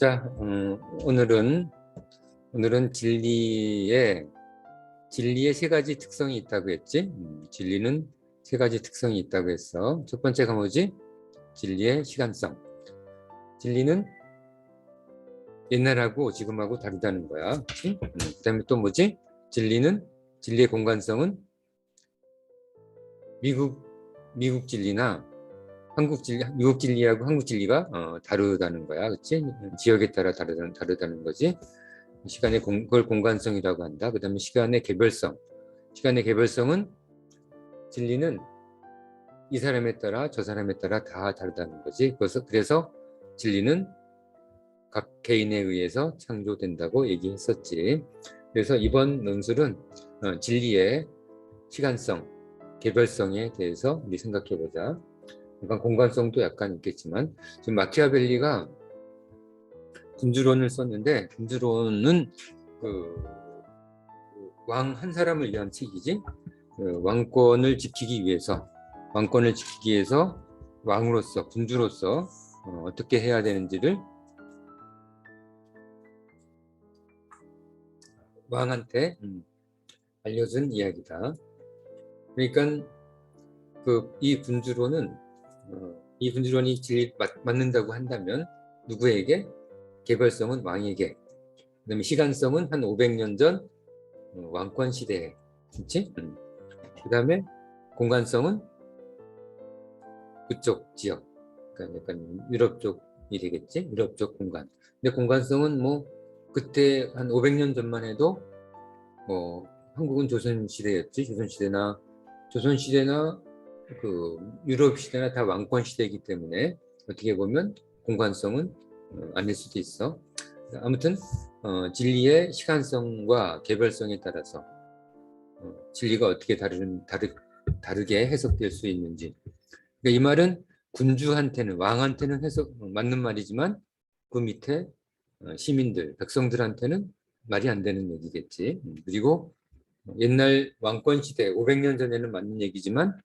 자, 음, 오늘은 오늘은 진리의 진리의 세 가지 특성이 있다고 했지. 음, 진리는 세 가지 특성이 있다고 했어. 첫 번째가 뭐지? 진리의 시간성. 진리는 옛날하고 지금하고 다르다는 거야. 음, 그다음에 또 뭐지? 진리는 진리의 공간성은 미국 미국 진리나 한국 진리, 미국 진리하고 한국 진리가 어, 다르다는 거야, 그렇지? 지역에 따라 다르다는 다르다는 거지. 시간의 공, 그걸 공간성이라고 한다. 그다음에 시간의 개별성. 시간의 개별성은 진리는 이 사람에 따라 저 사람에 따라 다 다르다는 거지. 그래서 그래서 진리는 각 개인에 의해서 창조된다고 얘기했었지. 그래서 이번 논술은 어, 진리의 시간성, 개별성에 대해서 우리 생각해 보자. 약간 공간성도 약간 있겠지만 지금 마키아벨리가 군주론을 썼는데 군주론은 그 왕 한 사람을 위한 책이지 그 왕권을 지키기 위해서 왕권을 지키기 위해서 왕으로서 군주로서 어, 어떻게 해야 되는지를 왕한테 음, 알려준 이야기다. 그러니까 그 이 군주론은 어, 이 분주론이 질 맞, 맞는다고 한다면 누구에게? 개별성은 왕에게 그다음에 시간성은 한 500년 전 어, 왕권 시대에 그렇지? 음. 그다음에 공간성은 그쪽 지역 그러니까 약간 유럽 쪽이 되겠지? 유럽 쪽 공간 근데 공간성은 뭐 그때 한 500년 전만 해도 뭐 한국은 조선 시대였지 조선 시대나 조선 시대나 그 유럽 시대나 다 왕권 시대이기 때문에 어떻게 보면 공간성은 어, 아닐 수도 있어. 아무튼 어, 진리의 시간성과 개별성에 따라서 어, 진리가 어떻게 다른 다르 다르게 해석될 수 있는지. 그러니까 이 말은 군주한테는 왕한테는 해석 맞는 말이지만 그 밑에 어, 시민들 백성들한테는 말이 안 되는 얘기겠지. 음, 그리고 옛날 왕권 시대 500년 전에는 맞는 얘기지만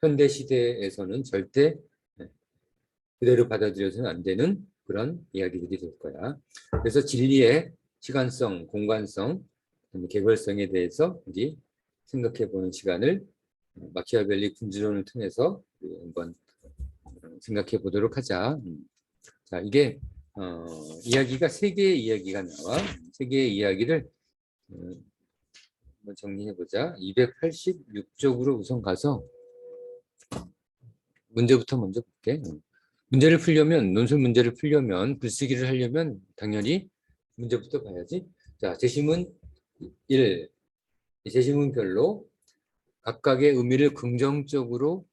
현대 시대에서는 절대 그대로 받아들여서는 안 되는 그런 이야기들이 될 거야. 그래서 진리의 시간성, 공간성, 개별성에 대해서 우리 생각해 보는 시간을 마키아벨리 군주론을 통해서 한번 생각해 보도록 하자. 자, 이게 어, 이야기가 세 개의 이야기가 나와. 세 개의 이야기를 어, 한번 정리해 보자. 286쪽으로 우선 가서 문제부터 먼저 볼게. 문제를 풀려면 논술 문제를 풀려면 글쓰기를 하려면 당연히 문제부터 봐야지. 자, 제시문 1. 제시문별로 각각의 의미를 긍정적으로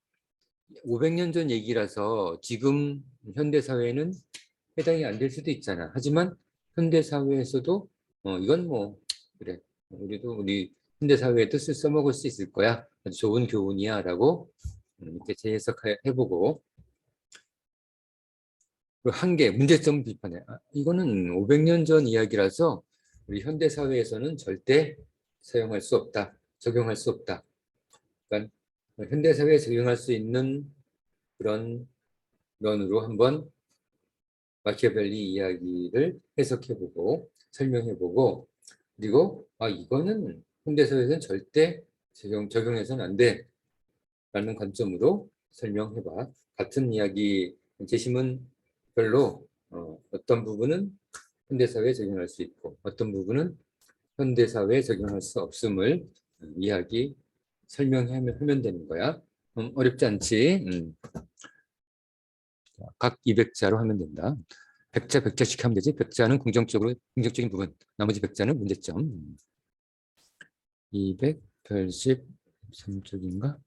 500년 전 얘기라서 지금 현대 사회는 해당이 안 될 수도 있잖아. 하지만 현대 사회에서도 어, 이건 뭐 그래. 우리도 우리 현대 사회의 뜻을 써먹을 수 있을 거야. 아주 좋은 교훈이야라고 이렇게 재해석해보고 그 한계 문제점 비판해. 아, 이거는 500년 전 이야기라서 우리 현대 사회에서는 절대 사용할 수 없다, 적용할 수 없다. 그러니까 현대 사회에 적용할 수 있는 그런 면으로 한번 마키아벨리 이야기를 해석해보고 설명해보고 그리고 아 이거는 현대 사회에서는 절대 적용 적용해서는 안 돼. 라는 관점으로 설명해봐. 같은 이야기 제시문 별로 어, 떤 부분은 현대사회에 적용할 수 있고 어떤 부분은 현대사회에 적용할 수 없음을 이야기 설명하면 하면 되는 거야. 음, 어렵지 않지? 음. 각 200자로 하면 된다. 100자 100자씩 하면 되지. 100자는 긍정적으로 긍정적인 부분, 나머지 100자는 문제점. 283쪽인가?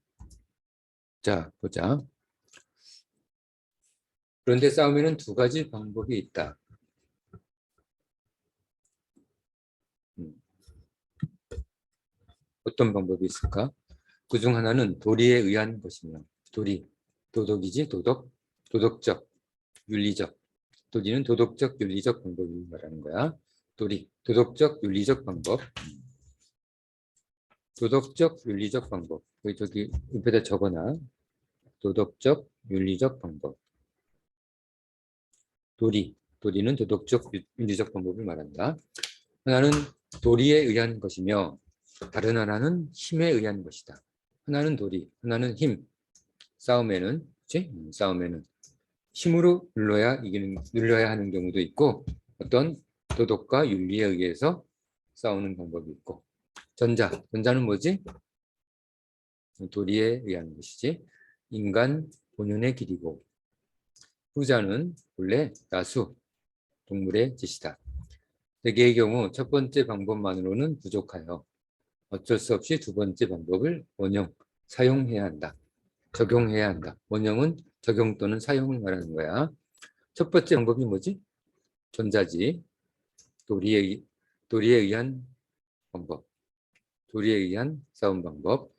자, 보자. 그런데 싸움에는 두 가지 방법이 있다. 음. 어떤 방법이 있을까? 그 중 하나는 도리에 의한 것이며 도리, 도덕이지 도덕, 도덕적, 윤리적. 도리는 도덕적, 윤리적 방법을 말하는 거야. 도리, 도덕적, 윤리적 방법. 도덕적, 윤리적 방법. 여기 저기 옆에다 적어놔. 도덕적, 윤리적 방법. 도리, 도리는 도덕적 유- 윤리적 방법을 말한다. 하나는 도리에 의한 것이며 다른 하나는 힘에 의한 것이다. 하나는 도리, 하나는 힘. 싸움에는 그치? 음, 싸움에는 힘으로 눌러야 이기는 눌려야 하는 경우도 있고 어떤 도덕과 윤리에 의해서 싸우는 방법이 있고 전자, 전자는 뭐지? 도리에 의한 것이지 인간 본연의 길이고 후자는 본래 야수 동물의 짓이다. 대개의 경우 첫 번째 방법만으로는 부족하여 어쩔 수 없이 두 번째 방법을 원형 사용해야 한다. 적용해야 한다. 원형은 적용 또는 사용을 말하는 거야. 첫 번째 방법이 뭐지? 전자지. 도리에, 의- 도리에 의한 방법. 도리에 의한 싸움 방법.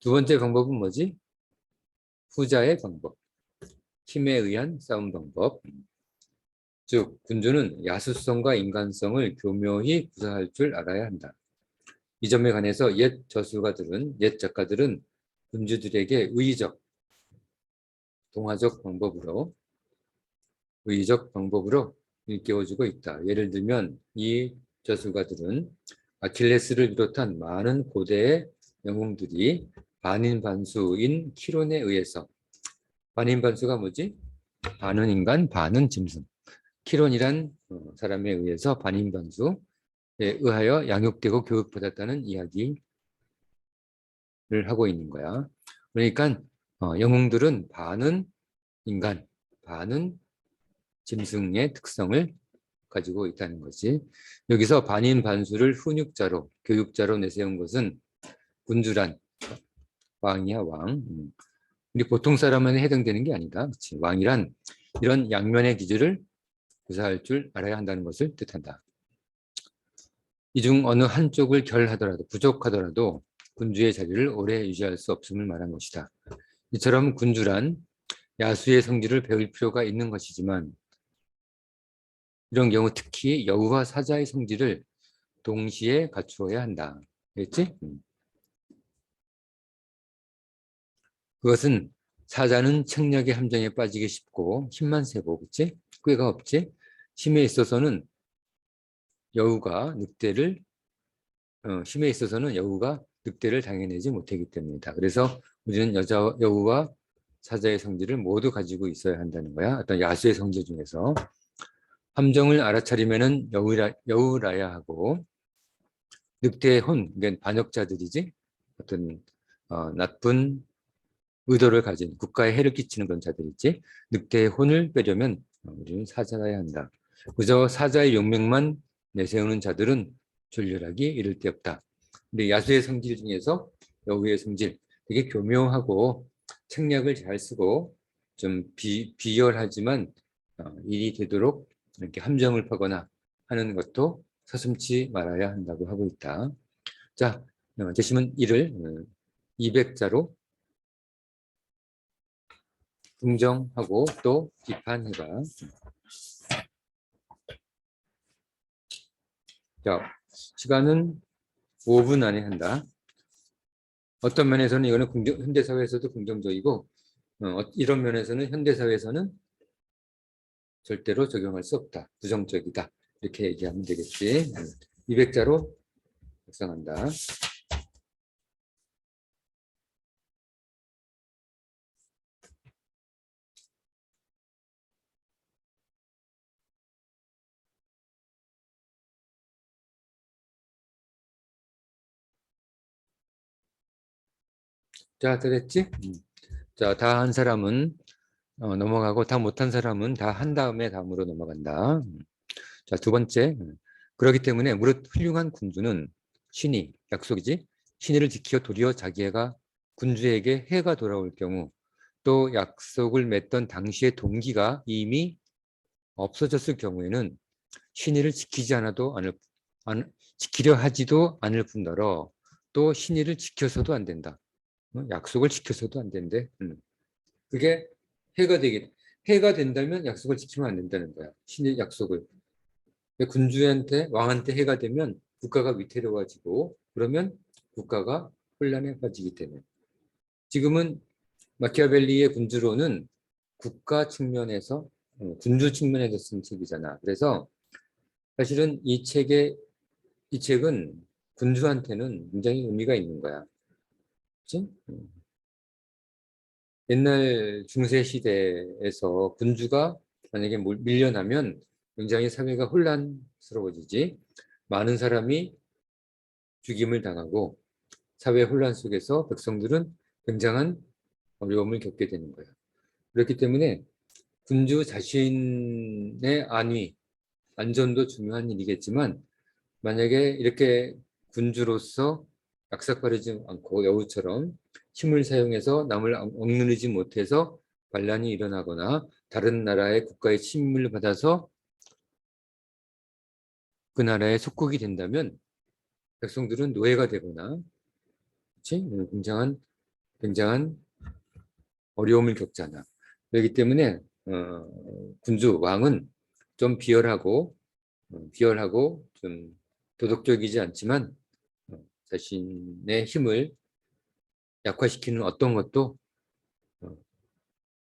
두 번째 방법은 뭐지? 후자의 방법. 힘에 의한 싸움 방법. 즉, 군주는 야수성과 인간성을 교묘히 구사할 줄 알아야 한다. 이 점에 관해서 옛 저술가들은, 옛 작가들은 군주들에게 의의적, 동화적 방법으로, 의의적 방법으로 일깨워주고 있다. 예를 들면 이 저술가들은 아킬레스를 비롯한 많은 고대의 영웅들이 반인반수인 키론에 의해서 반인반수가 뭐지? 반은 인간, 반은 짐승. 키론이란 어, 사람에 의해서 반인반수에 의하여 양육되고 교육받았다는 이야기를 하고 있는 거야. 그러니까 어, 영웅들은 반은 인간, 반은 짐승의 특성을 가지고 있다는 거지. 여기서 반인 반수를 훈육자로, 교육자로 내세운 것은 군주란 왕이야 왕. 음. 우리 보통 사람은 해당되는 게 아니다. 그치? 왕이란 이런 양면의 기준을 구사할 줄 알아야 한다는 것을 뜻한다. 이 중 어느 한쪽을 결하더라도 부족하더라도 군주의 자리를 오래 유지할 수 없음을 말한 것이다. 이처럼 군주란 야수의 성질을 배울 필요가 있는 것이지만 이런 경우 특히 여우와 사자의 성질을 동시에 갖추어야 한다. 알겠지? 음. 그것은 사자는 책략의 함정에 빠지기 쉽고 힘만 세고 그치? 꾀가 없지? 힘에 있어서는 여우가 늑대를 어, 힘에 있어서는 여우가 늑대를 당해내지 못하기 때문이다. 그래서 우리는 여자 여우와 사자의 성질을 모두 가지고 있어야 한다는 거야. 어떤 야수의 성질 중에서 함정을 알아차리면은 여우라, 여우라야 하고 늑대의 혼, 그러니까 반역자들이지 어떤 어, 나쁜 의도를 가진 국가에 해를 끼치는 그런 자들이지 늑대의 혼을 빼려면 우리는 사자라야 한다. 그저 사자의 용맹만 내세우는 자들은 졸렬하기 이를 데 없다. 근데 야수의 성질 중에서 여우의 성질 되게 교묘하고 책략을 잘 쓰고 좀 비, 비열하지만 어, 일이 되도록 이렇게 함정을 파거나 하는 것도 서슴지 말아야 한다고 하고 있다. 자, 어, 제시문 1을 200자로 긍정하고 또 비판해봐. 자, 시간은 5분 안에 한다. 어떤 면에서는 이거는 긍정, 현대사회에서도 긍정적이고 어, 이런 면에서는 현대사회에서는 절대로 적용할 수 없다. 부정적이다. 이렇게 얘기하면 되겠지. 200자로 작성한다. 자, 됐지? 음. 자, 다 한 사람은 어, 넘어가고 다 못한 사람은 다 한 다음에 다음으로 넘어간다. 음. 자, 두 번째. 음. 그렇기 때문에 무릇 훌륭한 군주는 신이, 약속이지? 신의를 지켜 도리어 자기가 군주에게 해가 돌아올 경우 또 약속을 맺던 당시의 동기가 이미 없어졌을 경우에는 신의를 지키지 않아도 않을, 안, 지키려 하지도 않을 뿐더러 또 신의를 지켜서도 안 된다. 어? 약속을 지켜서도 안 된대. 음. 그게 해가 되게 해가 된다면 약속을 지키면 안 된다는 거야. 신의 약속을. 군주한테 왕한테 해가 되면 국가가 위태로워지고 그러면 국가가 혼란에 빠지기 때문에 지금은 마키아벨리의 군주로는 국가 측면에서 어, 군주 측면에서 쓴 책이잖아. 그래서 사실은 이 책의 이 책은 군주한테는 굉장히 의미가 있는 거야. 음. 옛날 중세 시대에서 군주가 만약에 몰- 밀려나면 굉장히 사회가 혼란스러워지지. 많은 사람이 죽임을 당하고 사회 혼란 속에서 백성들은 굉장한 어려움을 겪게 되는 거예요. 그렇기 때문에 군주 자신의 안위, 안전도 중요한 일이겠지만 만약에 이렇게 군주로서 약삭거리지 않고 여우처럼 힘을 사용해서 남을 억누르지 못해서 반란이 일어나거나 다른 나라의 국가의 침입을 받아서 그 나라의 속국이 된다면 백성들은 노예가 되거나 그치? 굉장한 굉장한 어려움을 겪잖아. 그렇기 때문에 어, 군주 왕은 좀 비열하고 어, 비열하고 좀 도덕적이지 않지만 어, 자신의 힘을 약화시키는 어떤 것도 어,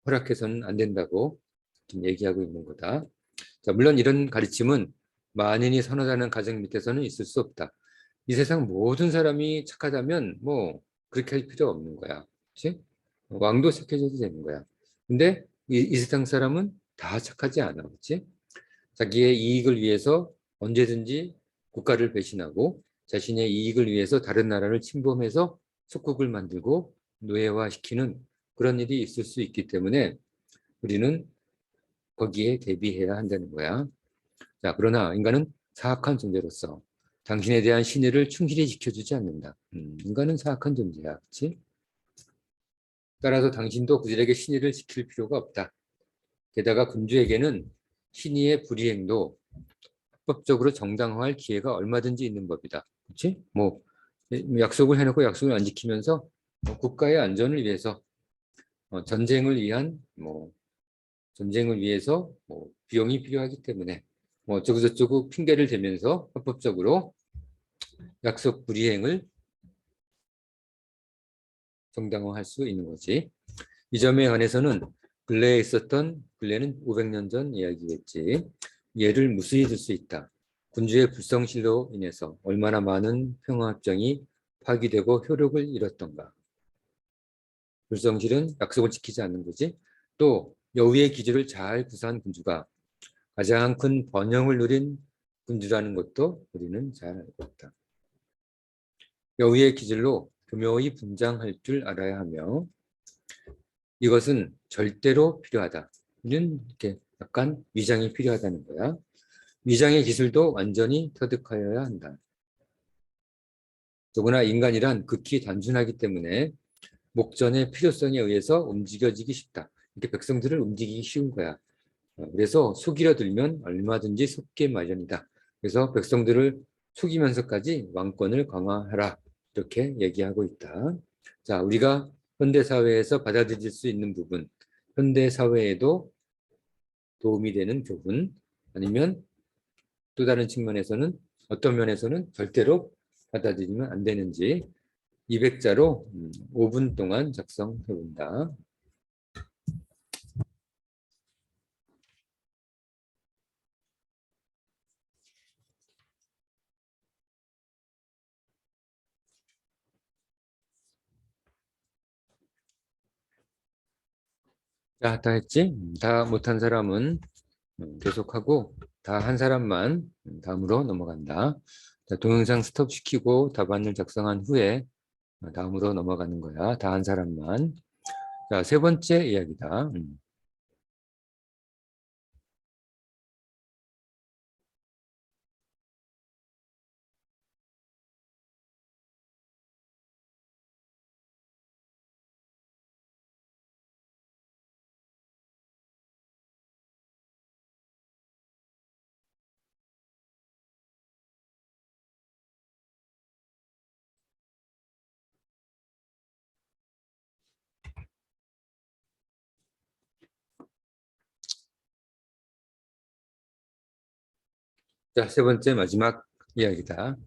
허락해서는 안 된다고 지금 얘기하고 있는 거다. 자, 물론 이런 가르침은 만인이 선하다는 가정 밑에서는 있을 수 없다. 이 세상 모든 사람이 착하다면 뭐 그렇게 할 필요 없는 거야. 그치? 왕도 착해져도 되는 거야. 근데 이, 이 세상 사람은 다 착하지 않아. 그치? 자기의 이익을 위해서 언제든지 국가를 배신하고 자신의 이익을 위해서 다른 나라를 침범해서 속국을 만들고 노예화시키는 그런 일이 있을 수 있기 때문에 우리는 거기에 대비해야 한다는 거야. 자, 그러나 인간은 사악한 존재로서 당신에 대한 신의를 충실히 지켜주지 않는다. 음, 인간은 사악한 존재야. 그렇지? 따라서 당신도 그들에게 신의를 지킬 필요가 없다. 게다가 군주에게는 신의의 불이행도 합법적으로 정당화할 기회가 얼마든지 있는 법이다. 그렇지? 뭐 약속을 해놓고 약속을 안 지키면서 뭐 국가의 안전을 위해서 어, 전쟁을 위한 뭐 전쟁을 위해서 뭐 비용이 필요하기 때문에 뭐 어쩌고 저쩌고 핑계를 대면서 합법적으로 약속 불이행을 정당화할 수 있는 거지. 이 점에 관해서는 근래에 있었던 근래는 500년 전 이야기겠지. 예를 무수히 들 수 있다. 군주의 불성실로 인해서 얼마나 많은 평화협정이 파기되고 효력을 잃었던가. 불성실은 약속을 지키지 않는 거지. 또 여우의 기주를 잘 구사한 군주가 가장 큰 번영을 누린 군주라는 것도 우리는 잘 알고 있다. 여우의 기질로 교묘히 분장할 줄 알아야 하며 이것은 절대로 필요하다. 이는 이렇게 약간 위장이 필요하다는 거야. 위장의 기술도 완전히 터득하여야 한다. 더구나 인간이란 극히 단순하기 때문에 목전의 필요성에 의해서 움직여지기 쉽다. 이렇게 백성들을 움직이기 쉬운 거야. 어, 그래서 속이려 들면 얼마든지 속게 마련이다. 그래서 백성들을 속이면서까지 왕권을 강화하라. 이렇게 얘기하고 있다. 자, 우리가 현대 사회에서 받아들일 수 있는 부분, 현대 사회에도 도움이 되는 교훈, 아니면 또 다른 측면에서는 어떤 면에서는 절대로 받아들이면 안 되는지 200자로 5분 음, 동안 작성해 본다. 자, 다 했지? 음, 다 못한 사람은 음, 계속하고 다 한 사람만 다음으로 넘어간다. 자, 동영상 스톱 시키고 답안을 작성한 후에 다음으로 넘어가는 거야. 다 한 사람만. 자, 세 번째 이야기다. 음. 자, 세 번째 마지막 이야기다.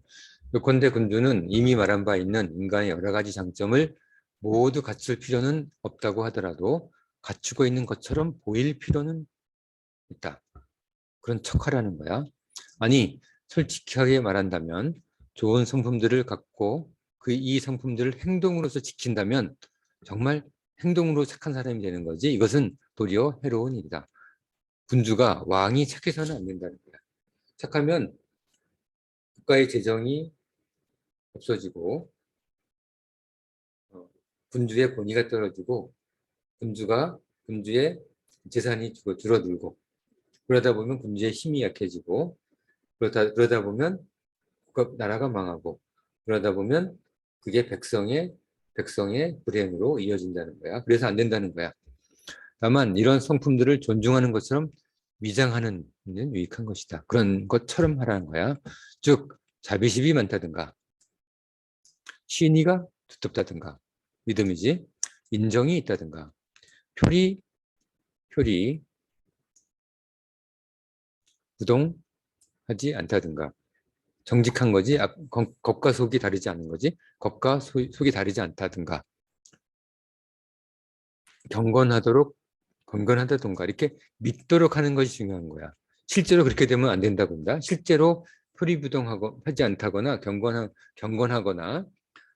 요컨대 군주는 이미 말한 바 있는 인간의 여러 가지 장점을 모두 갖출 필요는 없다고 하더라도 갖추고 있는 것처럼 보일 필요는 있다. 그런 척하라는 거야. 아니 솔직하게 말한다면 좋은 성품들을 갖고 그이 성품들을 행동으로서 지킨다면 정말 행동으로 착한 사람이 되는 거지 이것은 도리어 해로운 일이다. 군주가 왕이 착해서는 안 된다는. 착하면 국가의 재정이 없어지고 어, 군주의 권위가 떨어지고 군주가 군주의 재산이 줄- 줄어들고 그러다 보면 군주의 힘이 약해지고 그러다 그러다 보면 국가 나라가 망하고 그러다 보면 그게 백성의 백성의 불행으로 이어진다는 거야. 그래서 안 된다는 거야. 다만 이런 성품들을 존중하는 것처럼 위장하는 는 유익한 것이다. 그런 것처럼 하라는 거야. 즉 자비심이 많다든가 신의가 두텁다든가 믿음이지 인정이 있다든가 표리 표리 부동하지 않다든가 정직한 거지 겉과 속이 다르지 않은 거지 겉과 소- 속이 다르지 않다든가 경건하도록 건건하다든가 이렇게 믿도록 하는 것이 중요한 거야. 실제로 그렇게 되면 안 된다고 본다. 실제로 표리부동하고 하지 않다거나 경건하, 경건하거나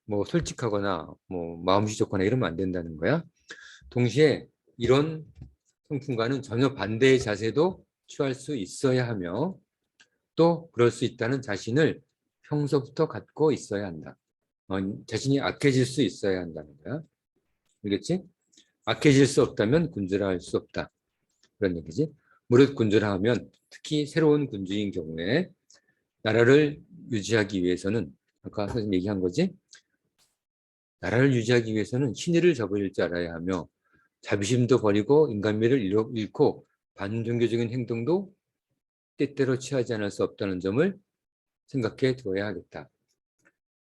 뭐 솔직하거나 뭐 마음이 좋거나 이러면 안 된다는 거야. 동시에 이런 성품과는 전혀 반대의 자세도 취할 수 있어야 하며 또 그럴 수 있다는 자신을 평소부터 갖고 있어야 한다. 어, 자신이 악해질 수 있어야 한다는 거야. 알겠지? 악해질 수 없다면 군주라 할 수 없다. 그런 얘기지. 무릇 군주라 하면 특히 새로운 군주인 경우에 나라를 유지하기 위해서는 아까 선생님 얘기한 거지. 나라를 유지하기 위해서는 신의를 저버릴 줄 알아야 하며 자비심도 버리고 인간미를 잃고 반종교적인 행동도 때때로 취하지 않을 수 없다는 점을 생각해 두어야 하겠다.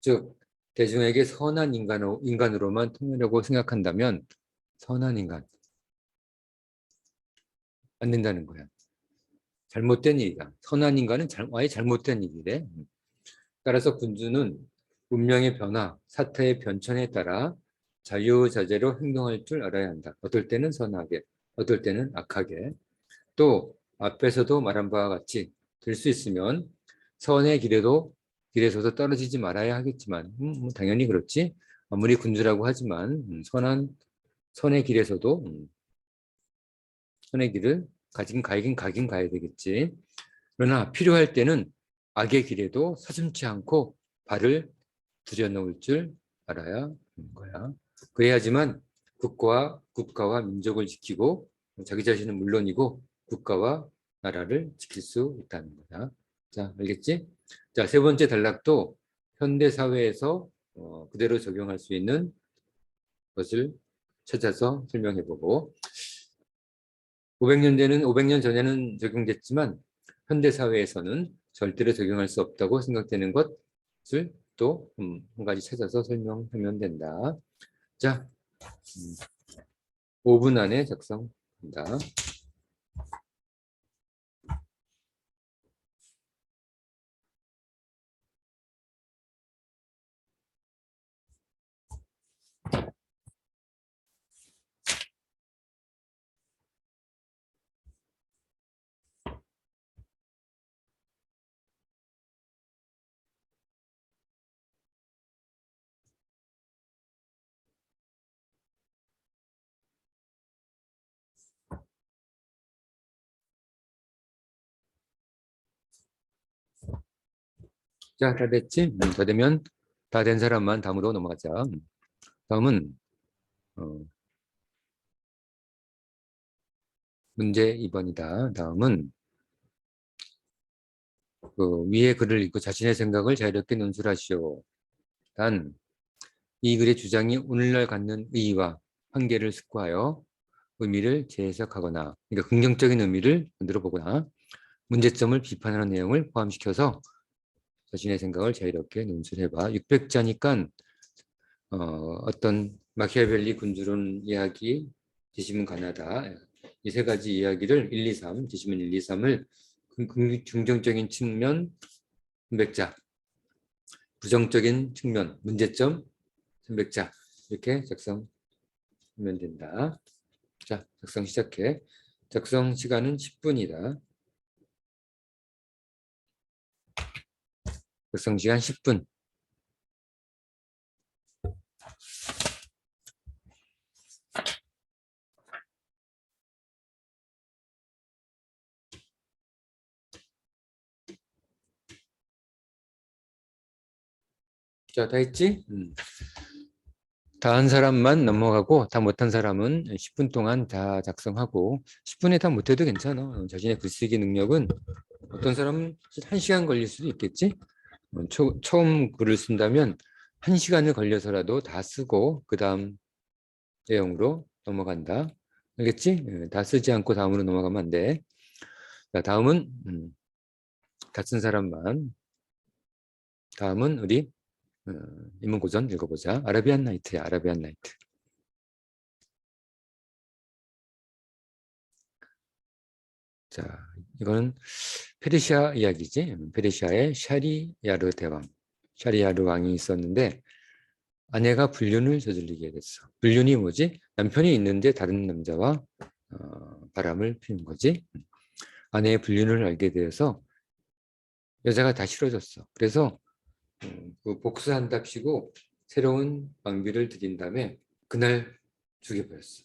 즉 대중에게 선한 인간으로, 인간으로만 통하려고 생각한다면 선한 인간 안 된다는 거야. 잘못된 일이다. 선한 인간은 잘, 아예 잘못된 일이래. 따라서 군주는 운명의 변화, 사태의 변천에 따라 자유자재로 행동할 줄 알아야 한다. 어떨 때는 선하게, 어떨 때는 악하게. 또 앞에서도 말한 바와 같이 될 수 있으면 선의 길에도 길에서도 떨어지지 말아야 하겠지만 음, 뭐 당연히 그렇지. 아무리 군주라고 하지만 음, 선한 선의 길에서도 음, 선의 길을 가긴 가긴 가긴 가야 되겠지. 그러나 필요할 때는 악의 길에도 서슴지 않고 발을 들여놓을 줄 알아야 하는 거야. 그래야지만 국가와 국가와 민족을 지키고 자기 자신은 물론이고 국가와 나라를 지킬 수 있다는 거야. 자, 알겠지? 자, 세 번째 단락도 현대 사회에서 어, 그대로 적용할 수 있는 것을 찾아서 설명해 보고 500년 전에는 500년 전에는 적용됐지만 현대 사회에서는 절대로 적용할 수 없다고 생각되는 것을 또 한 가지 찾아서 설명하면 된다. 자, 음, 5분 안에 작성한다. 자, 다 됐지? 음, 다 되면 다 된 사람만 다음으로 넘어가자. 음, 다음은 어, 문제 2번이다. 다음은 그 위에 글을 읽고 자신의 생각을 자유롭게 논술하시오. 단, 이 글의 주장이 오늘날 갖는 의의와 한계를 숙고하여 의미를 재해석하거나, 그러니까 긍정적인 의미를 만들어 보거나, 문제점을 비판하는 내용을 포함시켜서 자신의 생각을 자유롭게 논술해봐. 600자니까 어, 어떤 마키아벨리 군주론 이야기, 지시문 가나다 이 세 가지 이야기를 1, 2, 3, 지시문 1, 2, 3을 긍정적인 측면 300자, 부정적인 측면 문제점 300자 이렇게 작성하면 된다. 자, 작성 시작해. 작성 시간은 10분이다. 작성 시간 10분. 자, 다 했지? 음. 다한 사람만 넘어가고 다 못한 사람은 10분 동안 다 작성하고 10분에 다 못해도 괜찮아. 어, 자신의 글쓰기 능력은 어떤 사람은 1시간 걸릴 수도 있겠지? 어, 초, 처음 글을 쓴다면 1시간을 걸려서라도 다 쓰고 그 다음 내용으로 넘어간다. 알겠지? 예, 다 쓰지 않고 다음으로 넘어가면 안 돼. 자, 다음은 음, 다쓴 사람만 다음은 우리 어, 인문고전 읽어보자. 아라비안 나이트야, 아라비안 나이트. 자, 이거는 페르시아 이야기지. 페르시아의 샤리야르 대왕, 샤리야르 왕이 있었는데 아내가 불륜을 저질리게 됐어. 불륜이 뭐지? 남편이 있는데 다른 남자와 어, 바람을 피는 거지. 아내의 불륜을 알게 되어서 여자가 다 싫어졌어. 그래서 음, 그 복수한답시고 새로운 왕비를 드린 다음에 그날 죽여버렸어.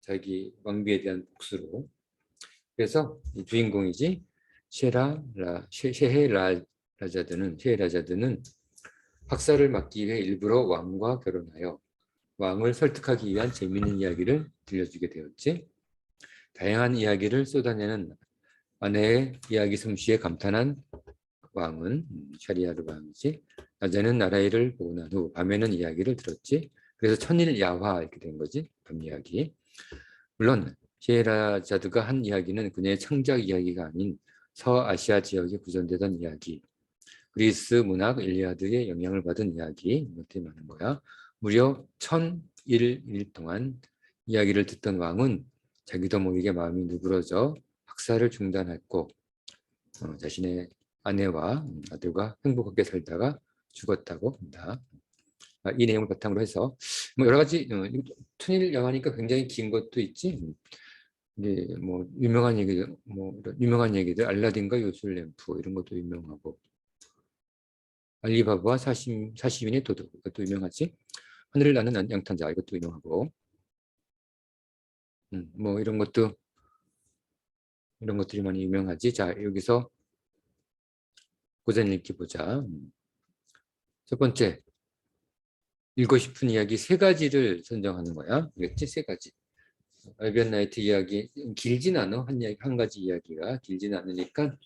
자기 왕비에 대한 복수로. 그래서 이 주인공이지 셰라 라 셰헤 라 라자드는 셰헤 라자드는 박사를 맡기 위해 일부러 왕과 결혼하여 왕을 설득하기 위한 재미있는 이야기를 들려주게 되었지. 다양한 이야기를 쏟아내는 아내의 이야기 솜씨에 감탄한 왕은 음, 샤리아르 왕이지. 낮에는 나라일을 보고 난 후 밤에는 이야기를 들었지. 그래서 천일 야화 이렇게 된 거지. 밤 이야기. 물론 시에라자드가 한 이야기는 그녀의 창작 이야기가 아닌 서아시아 지역에 구전되던 이야기. 그리스 문학 일리아드의 영향을 받은 이야기 이것들이 많은 거야. 무려 1001일 동안 이야기를 듣던 왕은 자기도 모르게 마음이 누그러져 학사를 중단했고 어, 자신의 아내와 아들과 행복하게 살다가 죽었다고 한다. 아, 이 내용을 바탕으로 해서 뭐 여러 가지 어, tun일 영화니까 굉장히 긴 것도 있지. 이제 뭐 유명한 얘기들, 뭐 유명한 얘기들 알라딘과 요술 램프 이런 것도 유명하고 알리바바와 사심 사시민의 도둑 이것도 유명하지. 하늘을 나는 양탄자 이것도 유명하고. 음, 뭐 이런 것도 이런 것들이 많이 유명하지. 자 여기서 고전 읽기 보자. 첫 번째, 읽고 싶은 이야기 세 가지를 선정하는 거야. 알겠지? 세 가지. 알비언 나이트 이야기 길진 않아. 한, 이야기, 한 가지 이야기가 길진 않으니까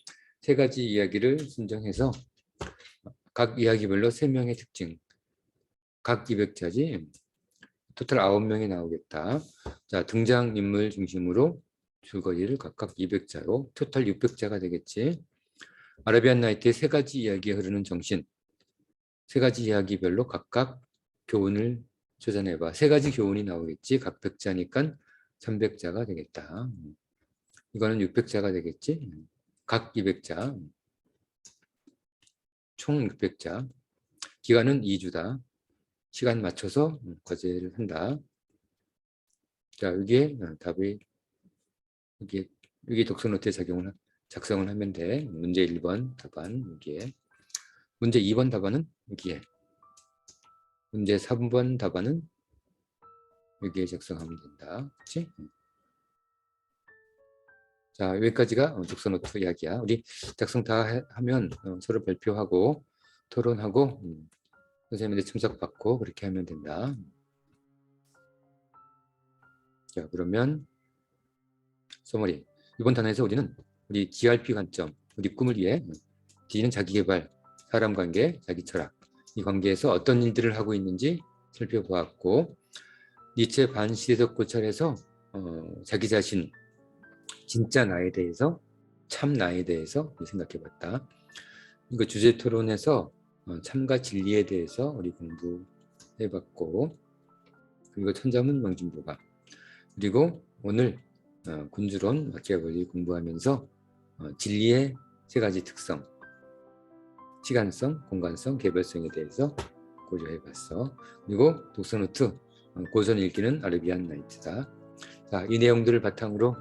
세 가지 이야기를 선정해서 각 이야기별로 세 명의 특징. 각 200자지. 토탈 9명이 나오겠다. 자, 등장인물 중심으로 줄거리를 각각 200자로 토탈 600자가 되겠지. 아라비안 나이트의 세 가지 이야기에 흐르는 정신, 세 가지 이야기별로 각각 교훈을 조사해봐. 세 가지 교훈이 나오겠지. 각 백자니까 300자가 되겠다. 이거는 600자가 되겠지. 각 200자. 총 600자. 기간은 2주다. 시간 맞춰서 과제를 한다. 자, 여기에 답이 여기 여기 독서 노트에 작용을 작성을 하면 돼. 문제 1번 답안 여기에. 문제 2번 답안은 여기에. 문제 3번 답안은 여기에 작성하면 된다. 그렇지? 자, 여기까지가 독서 노트 이야기야. 우리 작성 다 하면 어, 서로 발표하고 토론하고 음, 선생님한테 첨삭받고 그렇게 하면 된다. 자, 그러면 소머리. 이번 단어에서 우리는 우리 GRP 관점, 우리 꿈을 위해 D는 자기개발, 사람관계, 자기철학 이 관계에서 어떤 일들을 하고 있는지 살펴보았고 니체 반시대적 고찰에서 어, 자기 자신, 진짜 나에 대해서 참 나에 대해서 생각해 봤다. 이거 주제 토론에서 어, 참과 진리에 대해서 우리 공부해 봤고 그리고 천자문 명진보가 그리고 오늘 어, 군주론 마키아벨리 공부하면서 어, 진리의 세 가지 특성, 시간성, 공간성, 개별성에 대해서 고려해 봤어. 그리고 독서노트, 어, 고전 읽기는 아르비안 나이트다. 자, 자, 이 내용들을 바탕으로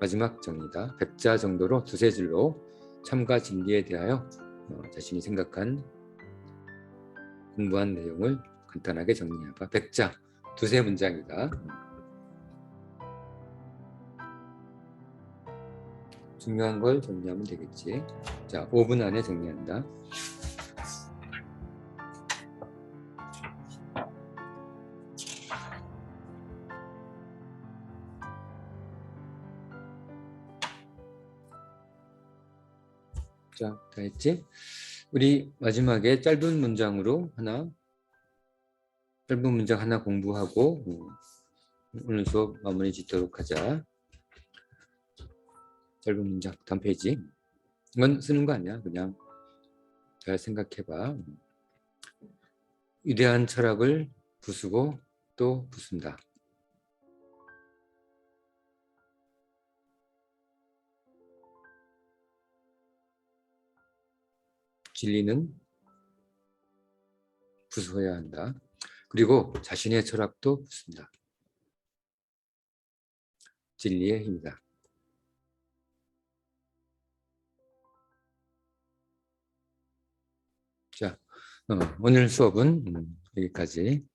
마지막 정리다. 백자 정도로 두세 줄로 참가 진리에 대하여 어, 자신이 생각한 공부한 내용을 간단하게 정리해봐. 백자 두세 문장이다. 중요한 걸 정리하면 되겠지. 자, 5분 안에 정리한다. 자, 다 했지? 우리 마지막에 짧은 문장으로 하나, 짧은 문장 하나 공부하고 음, 오늘 수업 마무리 짓도록 하자. 짧은 문장 다음 페이지. 이건 쓰는 거 아니야. 그냥 잘 생각해봐. 위대한 철학을 부수고 또 부순다. 진리는 부수어야 한다. 그리고 자신의 철학도 부순다. 진리의 힘이다. 자, 어, 오늘 수업은 음, 여기까지.